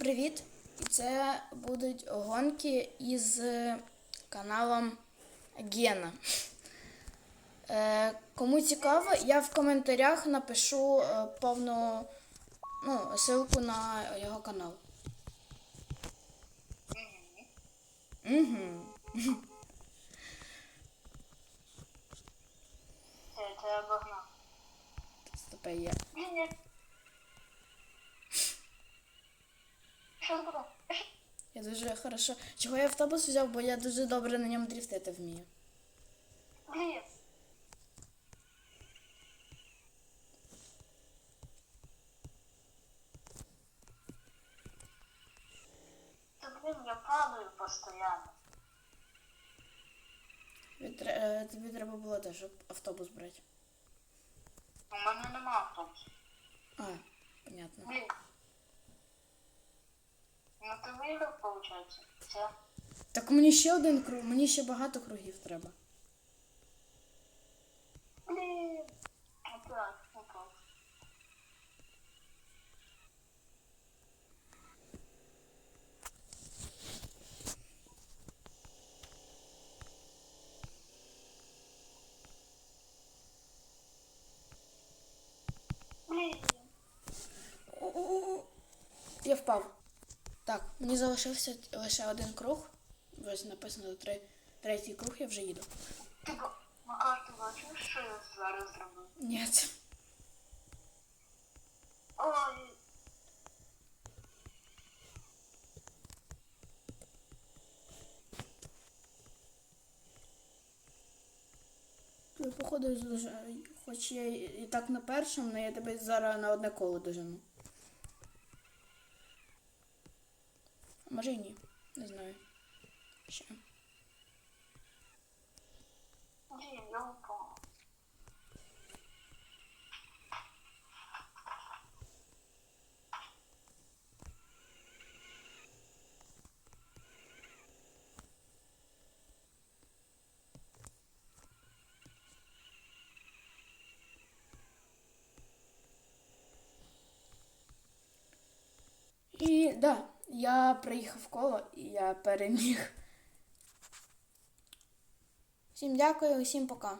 привіт! Це будуть гонки із каналом Гена. Е, кому цікаво, я в коментарях напишу е, повну ну, ссылку на його канал. Угу. Це, я обогнав. Стопе є. Ні, ні. Що це було? Я дуже хорошо. Чого я автобус взяв, бо я дуже добре на ньому дрифтити вмію. Я падаю постійно. Тобі е, треба було теж автобус брати. У мене нема автобусу. А, понятно. Блін. Ну ти виграв, виходить? Це? Так мені ще один круг, мені ще багато кругів треба. Блін. Опять, опять. Блін. Я впав. Так, мені залишився лише один круг. Ось написано три, третій круг, я вже їду. Ти ба- Макар, ти бачиш, що я зараз зробив? Ні. Ой. Походу. Хоч я і так на першому, але я тебе зараз на одне коло дожену. Може і ні. Не знаю. Ще. І да, я приїхав коло і я переміг. Всім дякую, усім пока.